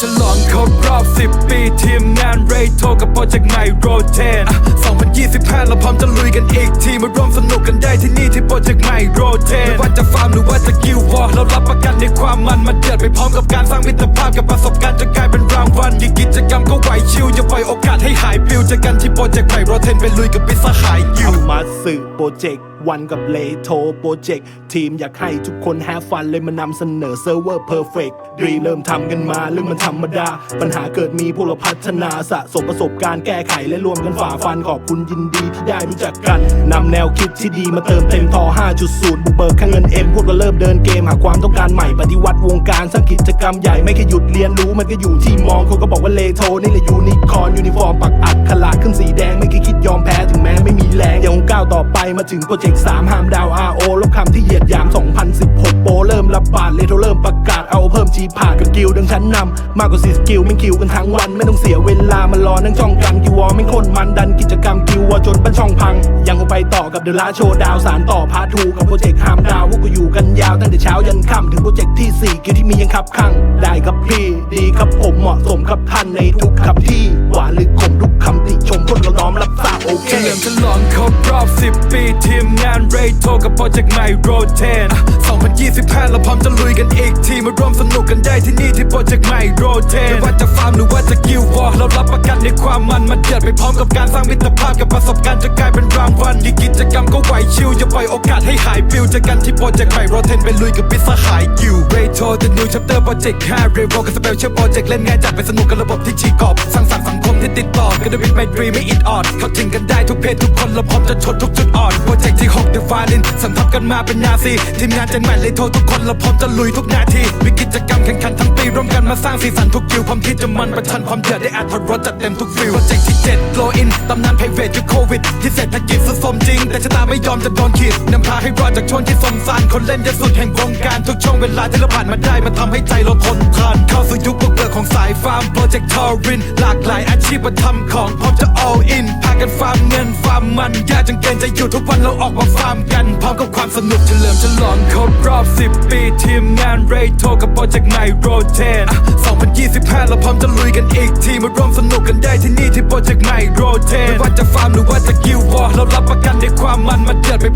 ฉลิมฉลองครบรอบ 10 ปีทีมงานเรโทกับโปรเจกต์ใหม่โรเทน2025 เราพร้อมจะลุยกันอีกทีมาร่วมสนุกกันได้ที่นี่ที่โปรเจกต์ใหม่โรเทนไม่ว่าจะฟาร์มหรือว่าจะกิววอร์เรารับประกันในความมันมาเดือดไปพร้อมกับการสร้างมิตรภาพกับประสบการณ์จะกลายเป็นรางวัลที่กิจกรรมก็ไหวชิวอย่าปล่อยโอกาสให้หายปลิวเจอกันที่โปรเจกต์ใหม่โรเทนไปลุยกับปิสหายยิวมาสื่อโปรเจกต์ วันกับเลโทโปรเจกต์ทีมอยากให้ทุกคนแฮฟฟันเลยมานำเสนอเซิร์ฟเวอร์เพอร์เฟกต์ดีเริ่มทำกันมาเรื่องมันธรรมดา ปัญหาเกิดมีพวกเราพัฒนาสะสมประสบการณ์แก้ไขและรวมกันฝ่าฟันขอบคุณยินดีที่ได้รู้จักกันนำแนวคิดที่ดีมาเติมเต็มท่อ5.0 บุกเบิกค่างเงินเอ็มพวกเราเริ่มเดินเกมหาความต้องการใหม่ปฏิวัติวงการสร้างกิจกรรมใหญ่ไม่แค่หยุดเรียนรู้มันก็อยู่ที่มองเขาก็บอกว่าเลโทนี่แหละยูนิคอร์นยูนิฟอร์มปักอักขลาดขึ้นสีแดงไม่คิด อไปมาถึงโปรเจกต์3ห้ามดาว RO ลบคำที่เหยียดหยาม 2016 โปเริ่มระบาดเลโทเริ่มประกาศ เพิ่มจีผ่ากับกิลดังชั้นนำมากกว่า4สกิลไม่คิวกันทั้งวัน ไม่ต้องเสียเวลามารอนั่งจ้องกันกิววอไม่คนมันดันกิจกรรมกิววอจนปั้นช่องพัง ยังคงไปต่อกับเดอะลาโชว์ดาวสารต่อพาทูกับโปรเจกต์ห้ามดาวพวกกูอยู่กันยาวตั้งแต่เช้ายันค่ำถึงโปรเจกต์ที่ 4 กิวที่มียังขับข้างได้ครับพี่ดีครับผมเหมาะสมครับท่านในทุกขับที่หวานหรือขมทุกคำติชมพวกเราน้อมรับทราบโอเคเฉลิมฉลองครบรอบ 10 ปีทีมงานเรโทกับโปรเจกต์ใหม่โรเทน 2025 เราพร้อมจะลุยกันอีกทีมาร่วมสนุกกันได้ที่นี่ที่โปรเจกต์ใหม่โรเทนไม่ว่าจะฟาร์มหรือว่าจะกิววอร์เรารับประกันในความมันมาเดือดไปพร้อมกับการสร้างมิตรภาพกับประสบการณ์จะกลายเป็นรางวัลที่กิจกรรมก็ไหวชิวอย่าปล่อยโอกาสให้หายปิวเจอกันที่โปรเจกต์ใหม่โรเทนไปลุยกับปิสหายกิวเรโท The New Chapter Project 5 r e v o กับ Special Project เล่นง่ายจัดไปสนุกกับระบบที่ชีกอบสร้างสรรค์สังคม ที่ติดต่อกันด้วยวิถีไมตรีไม่อิดออด เข้าถึงกันได้ทุกเพศทุกคนเราพร้อมจะชนทุกจุดอ่อนโปรเจกต์ที่6 The Violin สัมทับกันมาเป็นนาซีทีมงานจนใหม่เลยโทรทุกคนเราพร้อมจะลุยทุกนาทีมีกิจกรรมแข่งขันทั้งปีร่วมกันมาสร้างสีสันทุกคิวพร้อมที่จะมันประชันความเดือดได้อัดรสจัดเต็มทุกฟิลโปรเจกต์ที่7 Glow In ตำนานไพรเวทยุคโควิดที่เศรษฐกิจสุดสมจริง แต่ชะตาไม่ยอมจะโดนขีดนำพาให้รอดจากช่วงที่สมสารคนเล่นจะสุดแห่งวงการทุกช่วงเวลาที่เราผ่านมาได้มันทำให้ใจเราทนทานเข้าสู่ยุคบุกเบิกของสายฟาร์มโปรเจกต์ทอรินหลากหลายอาชีพมาทำของพร้อมจะ all in พากันฟาร์มเงินฟาร์มมันยากจนเกินจะอยู่ทุกวันเราออกมาฟาร์มกัน พร้อมกับความสนุกเฉลิมฉลองครบรอบ 10 ปีทีมงานเรโทกับโปรเจกต์ใหม่โรเทน2025 เราพร้อมจะลุยกันอีกทีมาร่วมสนุกกันได้ที่นี่ที่โปรเจกต์ใหม่โรเทนไม่ว่าจะฟาร์มหรือว่าจะกิววอร์เรารับประ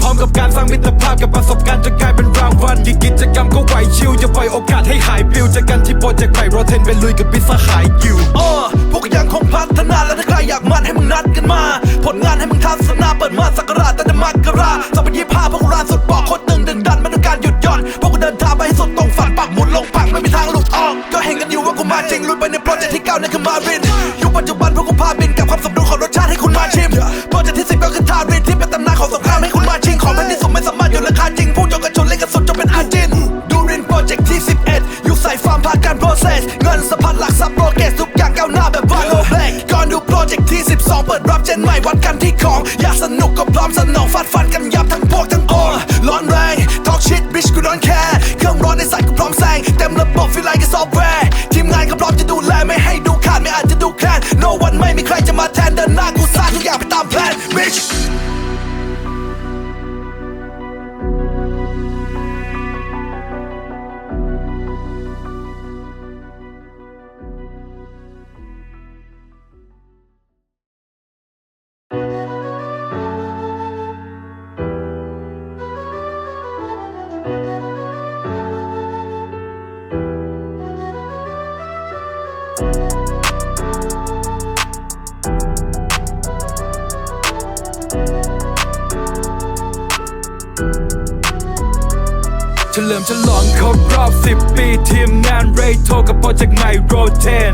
พร้อมกับการสร้างมิตรภาพกับประสบการณ์จะกลายเป็นรางวัลที่กิจกรรมก็ไหวชิวอย่าปล่อยโอกาสให้หายปลิวจอกันที่โปรเจกต์ใหม่โรเทนไปลุยกับปิสหายกิวเออพวกก็ยังคงพัฒนาและถ้าใครอยากมันให้มึงนัดกันมา ผลงานให้มึงทัศนาเปิดมาสักราชตั้งแต่มกราสองพันยี่ห้าพวกกูรานสุดบอกโคตรตึงดึงดันไม่ต้องการหยุดย่อนพวกกูเดินทางไปให้สุดตรงฝันปักหมุดลงผักไม่มีทางหลุดออก ก็เห็นกันอยู่ว่ากูมาจริงลุยไปในโปรเจกต์ที่เก้านั่นคือมารินยุคปัจจุบันพวกกูพาบินกับความสมดุลของรสชาติให้คุณมาชิมโปรเจกต์ที่สิบก็คือทารินที่เป็นตำนานของสงครามให้ ของแผ่นดินสูงไม่สามารถหยุดราคาจริงพูดจนกระชนเล่นกันสุดจนเป็นอาจินดูรินโปรเจกต์ที่ 11ยุคสายฟาร์มผ่านการ process เงินสะพัดหลักทรัพย์โปรเกสทุกอย่างก้าวหน้าแบบว่าโลแบกก่อนดูโปรเจกต์ที่ 12 เปิดรับเจนใหม่วัดกันที่ของ อยากสนุกก็พร้อมสนองฟาดฟันกันยับทั้งพวกทั้งโอร้อนแรง talk shit bitch กู don't care เครื่องร้อนในสายกูพร้อมแซงเต็มระบบฟีลไลกับซอฟ ปีทีมงานเรโทกับโปรเจกต์ใหม่โรเทน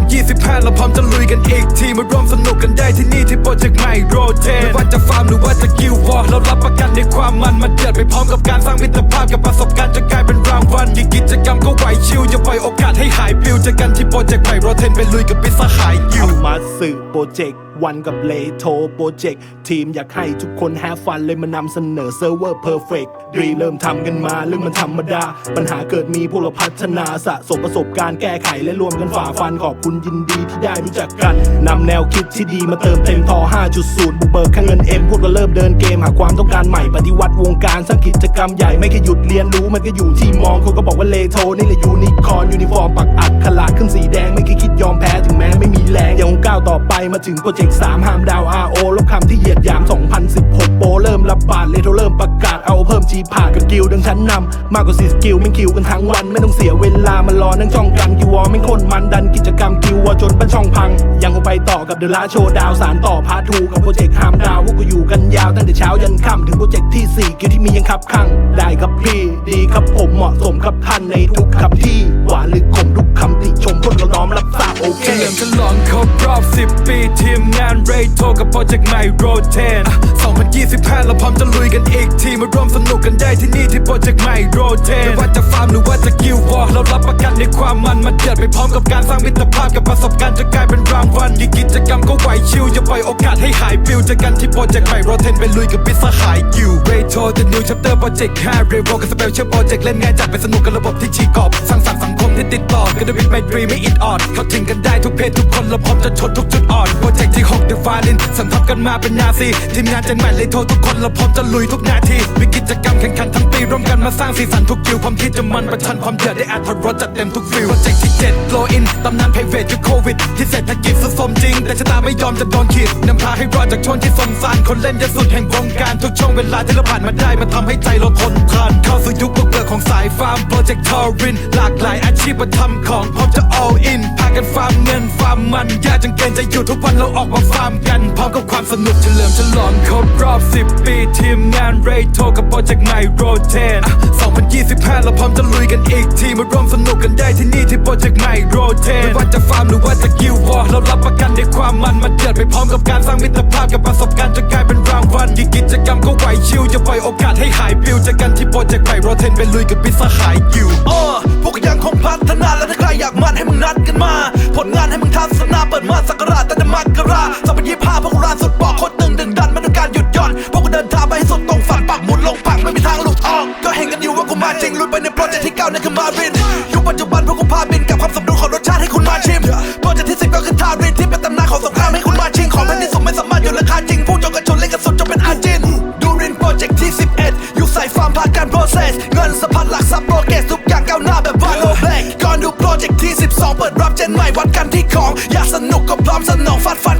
2025 เราพร้อมจะลุยกันอีกทีมาร่วมสนุกกันได้ที่นี่ที่โปรเจกต์ใหม่โรเทนไม่ว่าจะฟาร์มหรือว่าจะกิววอร์เรารับประกันในความมันมาเดือดไปพร้อมกับการสร้างมิตรภาพกับประสบการณ์จะกลายเป็นรางวัลที่กิจกรรมก็ไหวชิวอย่าปล่อยโอกาสให้หายปลิวเจอกันที่โปรเจกต์ใหม่โรเทนไปลุยกับปิสหายกิวทำมาสื่อโปรเจกต์ วันกับเลโทโปรเจกต์ทีมอยากให้ทุกคนแฮฟันเลยมานำเสนอเซิร์ฟเวอร์เพอร์เฟกต์รีเริ่มทำกันมาเรื่องมันธรรมดา ปัญหาเกิดมีพวกเราพัฒนาสะสมประสบการณ์แก้ไขและรวมกันฝ่าฟันขอบคุณยินดีที่ได้รู้จักกันนำแนวคิดที่ดีมาเติมเต็มทอ 5.0 บุกเบิกค่างเงินเอ็มพวกเราเริ่มเดินเกมหาความต้องการใหม่ปฏิวัติวงการสร้างกิจกรรมใหญ่ไม่แค่หยุดเรียนรู้มันก็อยู่ที่มองเขาก็บอกว่าเลโทนี่แหละยูนิคอร์นยูนิฟอร์มปักอักขระขึ้นสีแดงไมาถึงโปรเจกต์3ห้ามดาว RO ลบคำที่เหยียดหยามสอง เริ่มระบาดเลโทเริ่มประกาศเอาเพิ่มจีผ่ากับกิลดังชั้นนำมากกว่า4สกิลไม่คิวกันทั้งวัน ไม่ต้องเสียเวลามารอนั่งจ้องกันกิววอไม่คนมันดันกิจกรรมกิววอจนบ้านช่องพัง ยังคงไปต่อกับเดอะลาโชว์ดาวสารต่อพาทูกับโปรเจกต์ห้ามดาวพวกกูอยู่กันยาวตั้งแต่เช้ายันค่ำถึงโปรเจกต์ที่4กิลที่มียังขับข้างได้ครับพี่ดีครับผมเหมาะสมครับท่านในทุกคำที่หวานหรือขมทุกคำติชมพวกเราน้อมรับทราบโอเคเฉลิมฉลองครบรอบ 10 ปีทีมงานเรโทกับโปรเจกต์ใหม่โรเทน2025เราพร้อมจะลุยกันอีกทีมาร่วมสนุกกันได้ที่นี่ที่โปรเจกต์ใหม่โรเทนไม่ว่าจะฟาร์มหรือว่าจะกิลวอร์เรารับประกันในความมันมาเดือดไปพร้อมกับการสร้างมิตรภาพกับประสบการณ์จะกลายเป็นรางวัลกี่กิจกรรมก็ไหวชิวอย่าปล่อยโอกาสให้หายฟิวเจอกันที่โปรเจกต์ใหม่โรเทนไปลุยกับพิสหายกิวเรโท The New Chapter Project 5เรโวกับสเปเชียลโปรเจกต์เล่นง่ายจัดไปสนุกกับระบบที่ฉีกกรอบสร้างสรรค์สังคม ที่ติดต่อกันด้วยไมตรีไม่อิดออด เข้าถึงกันได้ทุกเพศทุกคนเราพร้อมจะชนทุกจุดอ่อนโปรเจกต์ที่6 The Violin สัมทับกันมาเป็นนาซีทีมงานเจนใหม่เลยโทรทุกคนเราพร้อมจะลุยทุกนาทีมีกิจกรรมแข่งขันทั้งปีร่วมกันมาสร้างสีสันทุกคิวความคิดจะมันประชันความเดือดได้อัดรถจัดเต็มทุกฟิลโปรเจกต์ที่7 Glow In ตำนานไพรเวทยุคโควิด ที่เศรษฐกิจสุดสมจริง แต่ชะตาไม่ยอมจะโดนขีดนำพาให้รอดจากช่วงที่สมสารคนเล่นจะสุดแห่งวงการทุกช่วงเวลาที่เราผ่านมาได้มันทำให้ใจเราทนทานเข้าสู่ยุคบุกเบิกของสายฟาร์มโปรเจกต์ทอรินหลากหลายอาชีพมาทำของพร้อมจะ all in พากันฟาร์มเงินฟาร์มมันยากจนเกินจะอยู่ทุกวันเราออกมาฟาร์มกัน พร้อมกับความสนุกเฉลิมฉลองครบรอบ 10 ปี ทีมงานเรโทกับโปรเจกต์ใหม่โรเทน2025 เราพร้อมจะลุยกันอีกทีมาร่วมสนุกกันได้ที่นี่ที่โปรเจกต์ใหม่โรเทนไม่ว่าจะฟาร์มหรือว่าจะกิลวอร์เรารับประกันในความมันมาเดือดไปพร้อมกับการสร้างมิตรภาพกับประสบการณ์จะกลายเป็นรางวัลกี่กิจกรรมก็ไหวชิวอย่าปล่อยโอกาสให้หายปิวจอกันที่โปรเจกต์ใหม่โรเทนไปลุยกับพิสหายกิวเออ ยังคงพัฒนา และถ้าใครอยากมันให้มึงนัดกันมา ผลงานให้มึงทัศนาเปิดมาสักราชตั้งแต่มกราสองพันยี่ห้าพวกกูรานสุดปอกโคตรตึงดึงดันไม่ต้องการหยุดหย่อนพวกกูเดินทางไปให้สุดตรงฝันปักหมุดลงปักไม่มีทางหลุดออก ก็เห็นกันอยู่ว่ากูมาจริงลุยไปในโปรเจกต์ที่เก้านั่นคือมารินยุคปัจจุบันพวกกูพา นุกก็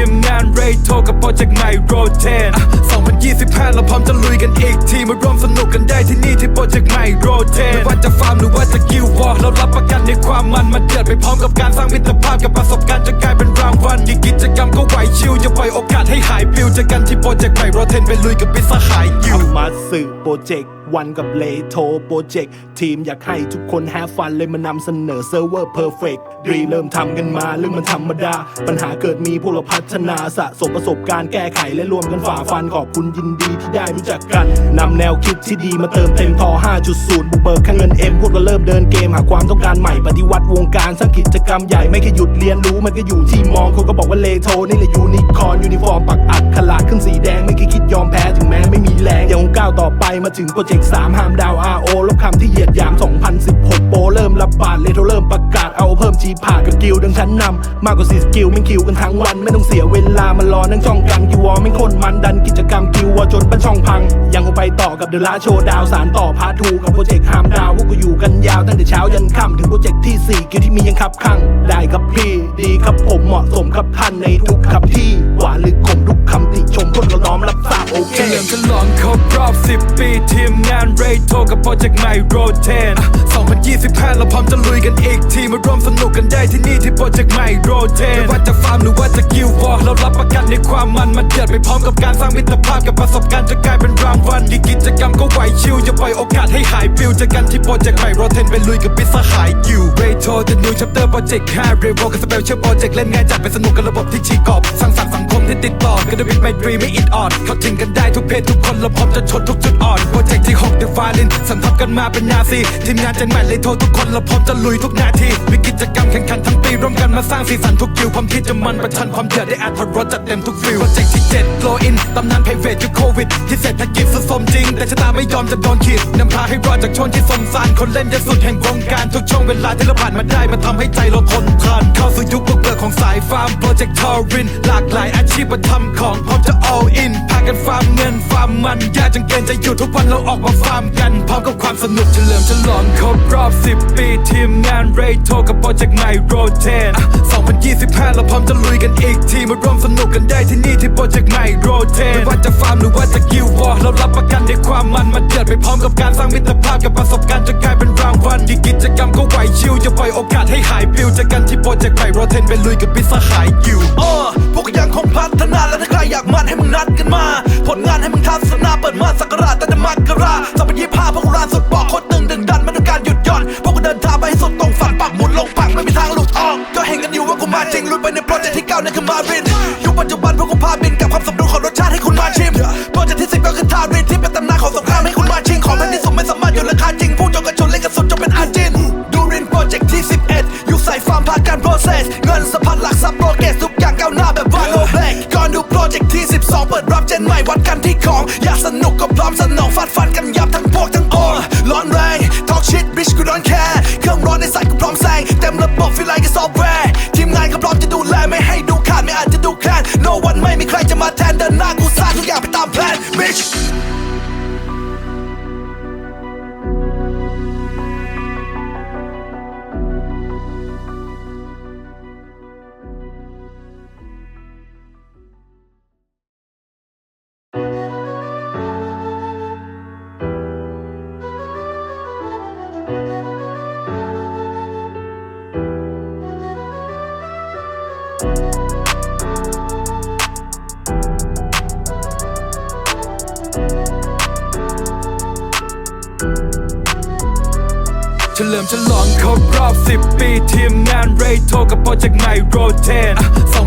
ทีมงานเรโทกับโปรเจกต์ใหม่โรเทน2025 เราพร้อมจะลุยกันอีกทีมาร่วมสนุกกันได้ที่นี่ที่โปรเจกต์ใหม่โรเทนไม่ว่าจะฟาร์มหรือว่าจะกิลวอร์เรารับประกันในความมันมาเดือดไปพร้อมกับการสร้างมิตรภาพกับประสบการณ์จะกลายเป็นรางวัลกี่กิจกรรมก็ไหวชิวอย่าปล่อยโอกาสให้หายปิวเจอกันที่โปรเจกต์ใหม่โรเทนไปลุยกับพิสหายกิวมาสื่อโปรเจกต์ วันกับเลโทโปรเจกต์ทีมอยากให้ทุกคนแฮฟันเลยมานำเสนอเซิร์ฟเวอร์เพอร์เฟกต์รีเริ่มทำกันมาเรื่องมันธรรมดา ปัญหาเกิดมีพวกเราพัฒนาสะสมประสบการณ์แก้ไขและรวมกันฝ่าฟันขอบคุณยินดีที่ได้รู้จักกันนำแนวคิดที่ดีมาเติมเต็มท่อ5.0 บุกเบิกค่างเงินเอ็มพวกเราเริ่มเดินเกมหาความต้องการใหม่ปฏิวัติวงการสร้างกิจกรรมใหญ่ไม่แค่หยุดเรียนรู้มันก็อยู่ที่มองเขาก็บอกว่าเลโทนี่แหละยูนิคอร์นยูนิฟอร์มปักอักขระขึ้นสีแดงไม่เคยคิดยอมแพ้ถึงแม้ไม่มีแรงยังคงก้าวต่อไปมาถึงโปรเจกต์3ห้ามดาว RO ลบคำที่เหยียดหยาม 2010 รเริ่มระบาดเลโทเริ่มประกาศเอาเพิ่มจีผ่ากับกิลดังชั้นนำมากกว่าสี่สกิลแม่งคิวกันทั้งวัน ไม่ต้องเสียเวลามารอนั่งจ้องกันกิววอลแม่งโคนมันดันกิจกรรมกิววอลจนปั้นช่องพัง ยังคงไปต่อกับเดอะลาโชว์ดาวสารต่อพาร์ททูกับโปรเจกต์ฮามดาวพวกกูอยู่กันยาวตั้งแต่เช้ายันค่ำถึงโปรเจกต์ที่สี่กิวที่มียังขับข้างได้ครับพี่ดีครับผมเหมาะสมครับท่านในทุกครับที่หวานหรือขมทุกคำติชมพวกเราน้อมรับทราบโอเคเฉลิมฉลองครบรอบ 10 ปีทีมงานเรโทกับโปรเจกต์ใหม่โรเทน2025เราพร้อมจะลุยกันอีกทีมาร่วมสนุกกันได้ที่นี่ที่โปรเจกต์ใหม่โรเทนไม่ว่าจะฟาร์มหรือว่าจะกิลวอร์เรารับประกันในความมันมาเดือดไปพร้อมกับการสร้างมิตรภาพกับประสบการณ์จะกลายเป็นรางวัลที่กิจกรรมก็ไหวชิวอย่าปล่อยโอกาสให้หายปิวเจอกันที่โปรเจกต์ใหม่โรเทนไปลุยกับบิสหายกิวเรโท The New Chapter Project 5เรโวกับสเปลเชียลโปรเจกต์เล่นง่ายจัดไปสนุกกับระบบที่ฉีกกรอบสร้างสรรค์สังคมที่ติดต่อกันด้วยวิถีไมตรีไม่อิดออดเข้าถึงกันได้ทุกเพศทุกคนเราพร้อมจะชนทุกจุดอ่อนโปรเจกต์ที่6 The Violin สัมทับกันมาเป็นนาซีทีมงานเจนใหม่เลยโทรทุกคนเราพร้อมจะลุยทุกนาทีมีกิจกรรมแข่งขันทั้งปีร่วมกันมาสร้างสีสันทุกกิวพร้อมที่จะมันประชันความเดือดได้อัธรสจัดเต็มทุกฟิลโปรเจกต์ที่7 Glow In ตำนานไพรเวทยุคโควิด ที่เศรษฐกิจสุดสมจริง แต่ชะตาไม่ยอมจะโดนขีดนำพาให้รอดจากชนที่สมสารคนเล่นจะสุดแห่งวงการทุกช่วงเวลาที่เราผ่านมาได้มันทำให้ใจเราทนทานเข้าสู่ยุคบุกเบิกของสายฟาร์มโปรเจกต์ทอรินหลากหลายอาชีพมาทำของพร้อมจะ all in พากันฟาร์มเงินฟาร์มมันยากจนเกินจะอยู่ทุกวันเราออกมาฟาร์มกันพร้อมกับความสนุกเฉลิมฉลองครบรอบ10ปีทีมงานเรโทกับโปรเจกต์ใหม่โรเทน2025 เราพร้อมจะลุยกันอีกทีมาร่วมสนุกกันได้ที่นี่ที่โปรเจกต์ใหม่โรเทนไม่ว่าจะฟาร์มหรือว่าจะกิลวอร์เรารับประกันในความมันมาเดือดไปพร้อมกับการสร้างมิตรภาพกับประสบการณ์จะกลายเป็นรางวัลที่กิจกรรมก็ไหวชิวอย่าปล่อยโอกาสให้หายปิวจอกันที่โปรเจกต์ใหม่โรเทนไปลุยกับบิสหายกิวเออพวกยังคงพัฒนาและถ้าใครอยากมันให้มึงนัดกันมา ผลงานให้มึงทัศนาเปิดมาสักราชแต่มกราสองพันยี่ห้าพวกกูราสุดบอกโคตรตึงดึงดันไม่ต้องการหยุด ว่งลุยไปในโปรเจกต์ที่เก้านั่นคือมารินยุคปัจจุบันพวกกูพาบินกับความสมดุลของรสชาติให้คุณมาชิมโปรเจกต์ที่สิบก็คือทารินที่เป็นตำนานของสงครามให้คุณมาชิงของแผ่นที่สุดไม่สามารถหยุดราคาจริงผู้จงกระชนเล่นกันสุดจนเป็นอาจินดูรินโปรเจกต์ที่ 11ยุคใส่ฟาร์มผ่านการ process เงินสะพัดหลักทรัพย์โปรเกสทุกอย่างก้าวหน้าแบบวาโลแบกก่อนดูโปรเจกต์ที่ 12 เปิดรับเจนใหม่วัดกันที่ของอยากสนุกก็พร้อมสนองฟาดฟันกัน bitch ทีมงานเรโทกับโปรเจกต์ใหม่โรเทน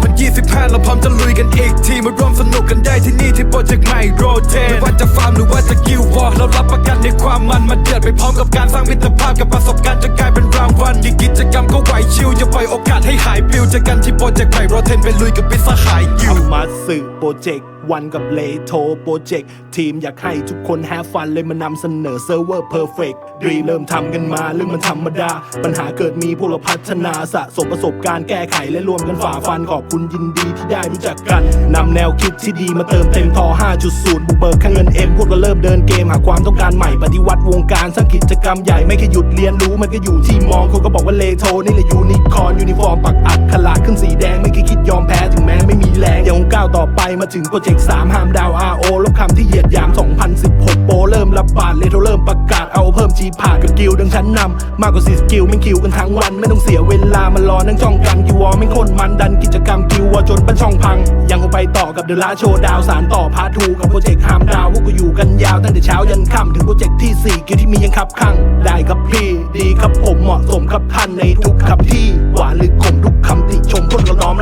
2025 เราพร้อมจะลุยกันอีกทีมาร่วมสนุกกันได้ที่นี่ที่โปรเจกต์ใหม่โรเทนไม่ว่าจะฟาร์มหรือว่าจะกิลวอร์เรารับประกันในความมันมาเดือดไปพร้อมกับการสร้างมิตรภาพกับประสบการณ์จะกลายเป็นางวัลที่กิจกรรมก็ไหวชิวอย่าปล่อยโอกาสให้หายปิวเจอกันที่โปรเจกต์ใหม่โรเทนไปลุยกับบิสหายกิวทำมาสื่อโปรเจกต์วันกับเลโทโปรเจกต์ทีมอยากให้ทุกคนแฮฟฟันเลยมานำเสนอเซิร์ฟเวอร์เพอร์เฟกต์ดีเริ่มทำกันมาเรื่องมันธรรมดา ปัญหาเกิดมีพวกเราพัฒนาสะสมประสบการณ์แก้ไขและรวมกันฝ่าฟันขอบคุณยินดีที่ได้รู้จักกันนำแนวคิดที่ดีมาเติมเต็มทอ 5.0 บุกเบิกค่าเงินเอ็มพวกเราเริ่มเดินเกมหาความต้องการใหม่ปฏิวัติวงการสร้างกิจกรรมใหญ่ไม่แค่หยุดเรียนรู้มันก็อยู่ที่มองคนก็บอกว่าเลโทนี่แหละยูนิคอนยูนิฟอร์มปักอักขลาดขึ้นสีแดงไม่เคยคิดยอมแพ้ถึงแม้ไม่มีแรงยังคงก้าวต่อไปมาถึงโปรเจกต์3ห้ามดาว RO ลบคำที่เหยียดหยาม 2016 โปเริ่มระบาดเลโทเริ่มประกาศเอาเพิ่มจีผ่ากับกิลดังชั้นนำมากกว่า4สกิลแม่คิวกันทั้งวัน ไม่ต้องเสียเวลามารอนั่งจ้องกันกิววอไม่คนมันดันกิจกรรมกิววอจนปั้นช่องพัง ยังคงไปต่อกับเดอะลาโชว์ดาวสารต่อพาทูกับโปรเจกต์ฮามดาวพวกกูอยู่กันยาวตั้งแต่เช้ายันค่ำถึงโปรเจกต์ที่สี่กิวที่มียังขับข้างได้ครับพี่ดีครับผมเหมาะสมครับท่านในทุกครับที่หวานหรือขมทุกคำติชมพวกเราน้อม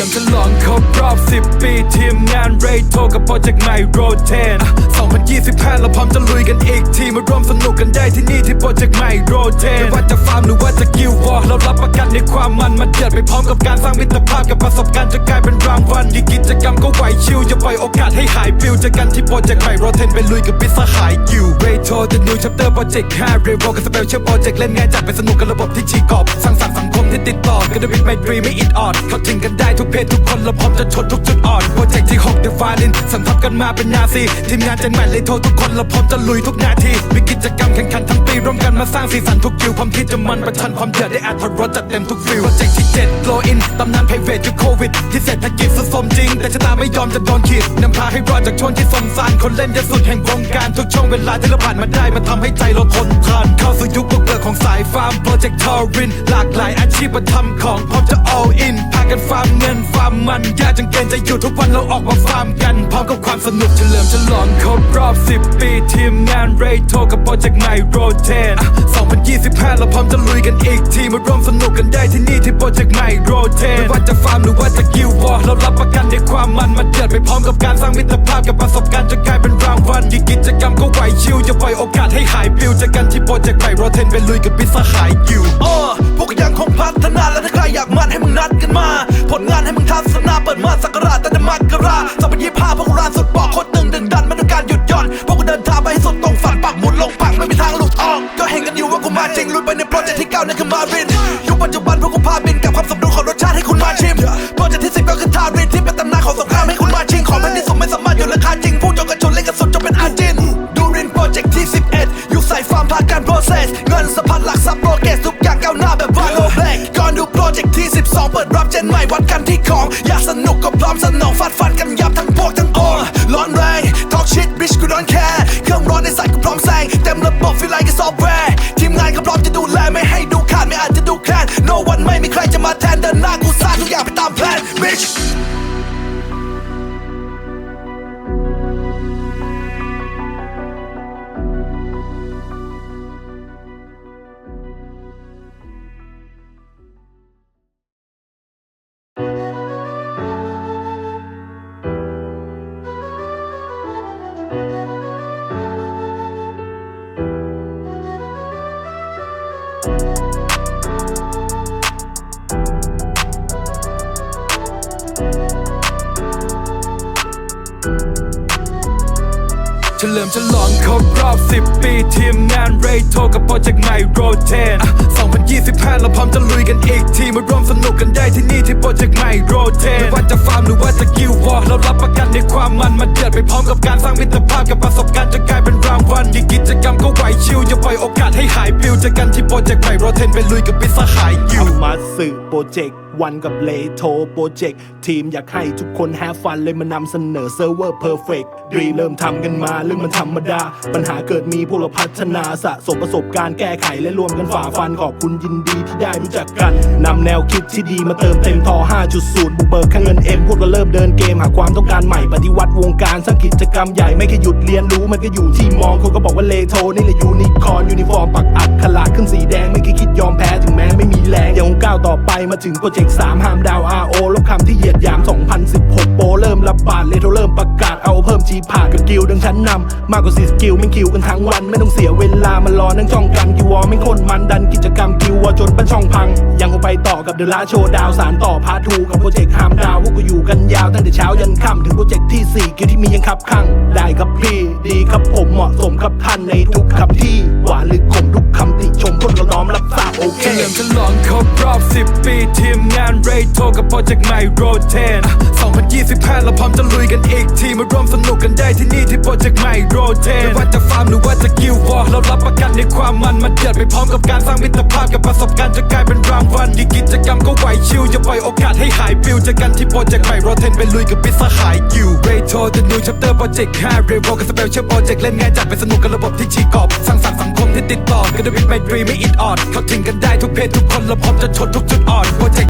ลิมฉลองครบรอบ 10 ปีทีมงานเรโทกับโปรเจกต์ใหม่โรเทน2025 เราพร้อมจะลุยกันอีกที มาร่วมสนุกกันได้ที่นี่ที่โปรเจกต์ใหม่โรเทไม่ว่าจะฟาร์มหรือว่าจะกิลวอร์เรารับประกันในความมันมาเดือดไปพร้อมกับการสร้างมิตรภาพกับประสบการณ์จะกลายเป็นรางวัลกี่กิจกรรมก็ไหวชิวจะปล่อยโอกาสให้หายฟิวเจอกันที่โปรเจกต์ใหม่โรเทนไปลุยกับพิซซ่าหายกิวเรโทร The New Chapter Project 5เรโวกับสเปเชียลโปรเจกต์เล่นง่ายจัดไปสนุกกับระบบที่ชีกอบสร้างสรรค์สังคมที่ติดต่อกันด้วยวิถีไมตรีไม่อิดออดเข้าถึงกันได้ทุกเพศทุกคนเราพร้อมจะชนทุกจุดอ่อนโปรเจกต์ที่ 6 The Violin สัมทับกันมาเป็นนาซีทีมงานเจนใหม่เลยโทรทุกคนเราพร้อมจะลุยทุกนาทีมีกิจกรรมแข่งขันทั้งปีร่วมกันมาสร้างสีสันทุกคิวพร้อมที่จะมันประชันความเดือดได้อัดทรสจัดเต็มทุกฟิลโปรเจกต์ที่7 Glow In ตำนานไพรเวทยุคโควิดที่เศรษฐกิจสุดสมจริง แต่ชะตาไม่ยอมจะโดนขีดนำพาให้รอดจากช่วงที่สมสารคนเล่นจะสุดแห่งวงการทุกช่วงเวลาที่เราผ่านมาได้มันทำให้ใจเราทนทานเข้าสู่ยุคบุกเบิกของสายฟาร์มโปรเจกต์ทอรินหลากหลายอาชีพมาทำของพร้อมจะ all in พากันฟาร์มเงินฟาร์มมันยากจนเกินจะอยู่ทุกวันเราออกมาฟาร์มกัน พร้อมกับความสนุกเฉลิมฉลองครบรอบ 10 ปีทีมงานเรโทกับโปรเจกต์ใหม่โรเทน2025 เราพร้อมจะลุยกันอีกทีมาร่วมสนุกกันได้ที่นี่ที่โปรเจกต์ใหม่โรเทนไม่ว่าจะฟาร์มหรือว่าจะกิลวอร์เรารับประกันในความมันมาเดือดไปพร้อมกับการสร้างมิตรภาพกับประสบการณ์จะกลายเป็นรางวัลกี่กิจกรรมก็ไหวชิวจะปล่อยโอกาสให้หายปิวเจอกันที่โปรเจกต์ใหม่โรเทนไปลุยกับพิซซ่าหายกิวเออพวกก็ยังคงพัฒนาและถ้าใครอยากมันให้มึงนัดกันมา ผลงานให้มึงทัศนาเปิดมาสักราชแต่มกราสองพันยี่ห้าพวกกูรานสุดบอกคตรตึงดึงดันไม่ต้องการหยุดย่อนพวกกูเดินทางไปให้สุดตรงฝันปักหมุดลงปักไม่มีทางหลุดออกก็เห็นกันอยู่ว่ากูมาจริงลุยไปในโปรเจกต์ที่เก้านั่นคือมารินยุคปัจจุบันพวกกูพาบินกับความสมดุลของรสชาติให้คุณมาชิมโปรเจกต์ที่สิบก็คือทารินที่เป็นตำนานของสงครามให้คุณมาชิงของแผ่นดินสูงไม่สามารถหยุดราคาจริงพูดจนกระชนเล่นกันสุดจนเป็นอาจินดูรินโปรเจกต์ที่11ยุคสายฟาร์มผ่านการ process เงินสะพัดหลักทรัพย์โปรเกสทุก จกต์ที่ 12 เปิดรับเจนใหม่วัดกันที่ของ อยากสนุกก็พร้อมสนองฟาดฟันกันยับทั้งพวกทั้งโอนร้อนแรงท็อกชิดบิชกูดอนแคร์เครื่องร้อนในสายก็พร้อมแซงเต็มระบบฟิลไลกับซอฟต์แวร์ทีมงานก็พร้อมจะดูแลไม่ให้ดูขาดไม่อาจจะดูแคลน no one ไม่มี ฉลิมฉลองครบรอบ 10 ปีทีมงานเรโทกับโปรเจกต์ใหม่โรเทน2025 เราพร้อมจะลุยกันอีกทีมาร่วมสนุกกันได้ที่นี่ที่โปรเจกต์ใหม่โรเทนไม่ว่าจะฟาร์มหรือว่าจะกิลวอร์เรารับประกันในความมันมาเดือดไปพร้อมกับการสร้างมิตรภาพกับประสบการณ์จะกลายเป็นรางวัลกี่กิจกรรมก็ไหวชิวจะปล่อยโอกาสให้หายปิวเจอกันที่โปรเจกต์ใหม่โรเทนไปลุยกับพิซซ่าหายกิวมาสื่อโปรเจกต์ วันกับเลโทโปรเจกต์ทีมอยากให้ทุกคนแฮฟันเลยมานำเสนอเซิร์ฟเวอร์เพอร์เฟกต์รีเริ่มทำกันมาเรื่องมันธรรมดา ปัญหาเกิดมีพวกเราพัฒนาสะสมประสบการณ์แก้ไขและรวมกันฝ่าฟันขอบคุณยินดีที่ได้รู้จักกันนำแนวคิดที่ดีมาเติมเต็มท่อ5.0 บุกเบิกค่างเงินเอ็มพวกเราเริ่มเดินเกมหาความต้องการใหม่ปฏิวัติวงการสร้างกิจกรรมใหญ่ไม่แค่หยุดเรียนรู้มันก็อยู่ที่มองเขาก็บอกว่าเลโทนี่แหละยูนิคอร์นยูนิฟอร์มปักอักขลาดขึ้นสีแดงไม่เคยคิดยอมแพ้ถึงแม้ไม่มีแรงยังคงก้าวต่อไปมาถึงโปรเจกต์3ห้ามดาว RO ลบคำที่เหยียดหยาม 2016 โปเริ่มระบาดเลโทเริ่มประกาศเอาเพิ่มจีผ่ากับกิลดังชั้นนำมากกว่า4สกิลไม่งคิวกันทั้งวัน ไม่ต้องเสียเวลามารอนั่งจ้องกันกิววอไม่คนมันดันกิจกรรมกิววอจนบ้านช่องพัง ยังคงไปต่อกับเดอะลาโชว์ดาวสารต่อพาทูกับโปรเจกต์ห้ามดาวพวกกูอยู่กันยาวตั้งแต่เช้ายันค่ำถึงโปรเจกต์ที่4กิลที่มียังขับข้างได้ครับพี่ดีครับผมเหมาะสมครับท่านในทุกคำที่ บรอบ 10 ปีทีมงานเรโทกับโปรเจกต์ใหม่โรเทน2025 เราพร้อมจะลุยกันอีกทีมาร่วมสนุกกันได้ที่นี่ที่โปรเจกต์ใหม่โรเทนไม่ว่าจะฟาร์มหรือว่าจะกิลวอร์เรารับประกันในความมันมาเดือดไปพร้อมกับการสร้างมิตรภาพกับประสบการณ์จะกลายเป็นรางวัลกี่กิจกรรมก็ไหวชิวจะปล่อยโอกาสให้หายปิวเจอกันที่โปรเจกต์ใหม่โรเทนไปลุยกับพิซซ่าหายกิวเรโท The New Chapter Project 5เรโวกับสเปเชียลโปรเจกต์เล่นง่ายจัดไปสนุกกับระบบที่ชีกอบสร้างสรรค์สังคม ที่ติดต่อกันด้วยวิถีไมตรีไม่อิดออด เข้าถึงกันได้ทุกเพศทุกคนเราพร้อมจะชนทุกจุดอ่อนโปรเจก